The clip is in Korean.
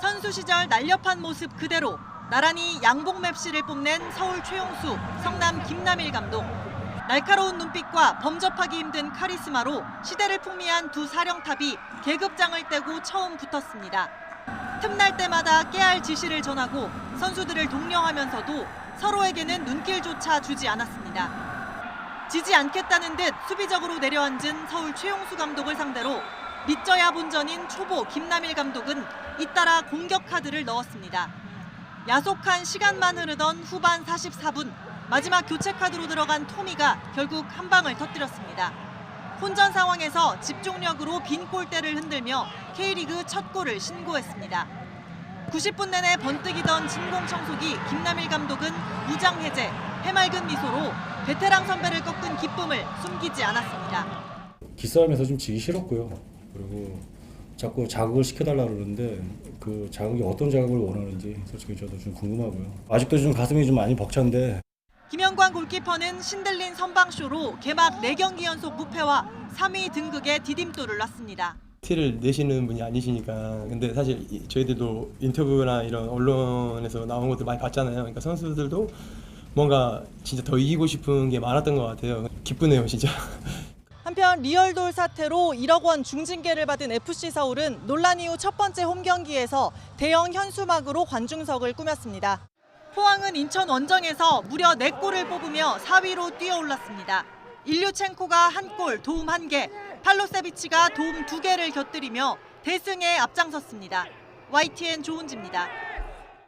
선수 시절 날렵한 모습 그대로 나란히 양봉 맵시를 뽐낸 서울 최용수, 성남 김남일 감독. 날카로운 눈빛과 범접하기 힘든 카리스마로 시대를 풍미한 두 사령탑이 계급장을 떼고 처음 붙었습니다. 틈날 때마다 깨알 지시를 전하고 선수들을 독려하면서도 서로에게는 눈길조차 주지 않았습니다. 지지 않겠다는 듯 수비적으로 내려앉은 서울 최용수 감독을 상대로 믿져야 본전인 초보 김남일 감독은 잇따라 공격 카드를 넣었습니다. 야속한 시간만 흐르던 후반 44분 마지막 교체 카드로 들어간 토미가 결국 한 방을 터뜨렸습니다. 혼전 상황에서 집중력으로 빈 골대를 흔들며 K리그 첫 골을 신고했습니다. 90분 내내 번뜩이던 진공 청소기 김남일 감독은 무장 해제, 해맑은 미소로 베테랑 선배를 꺾은 기쁨을 숨기지 않았습니다. 기싸움에서 좀 지기 싫었고요. 그리고 자꾸 자극을 시켜달라 그러는데 그 자극이 어떤 자극을 원하는지 솔직히 저도 좀 궁금하고요. 아직도 좀 가슴이 좀 많이 벅찬데. 김영관 골키퍼는 신들린 선방쇼로 개막 4경기 연속 무패와 3위 등극에 디딤돌을 놨습니다. 티를 내시는 분이 아니시니까. 근데 사실 이- 저희들도 인터뷰나 이런 언론에서 나온 것들 많이 봤잖아요. 그러니까 선수들도 뭔가 진짜 더 이기고 싶은 게 많았던 것 같아요. 기쁘네요 진짜 한편 리얼돌 사태로 1억 원 중징계를 받은 FC 서울은 논란 이후 첫 번째 홈 경기에서 대형 현수막으로 관중석을 꾸몄습니다. 포항은 인천 원정에서 무려 4골을 뽑으며 4위로 뛰어올랐습니다. 일류첸코가 한 골, 도움 1개, 팔로세비치가 도움 2개를 곁들이며 대승에 앞장섰습니다. YTN 조은지입니다.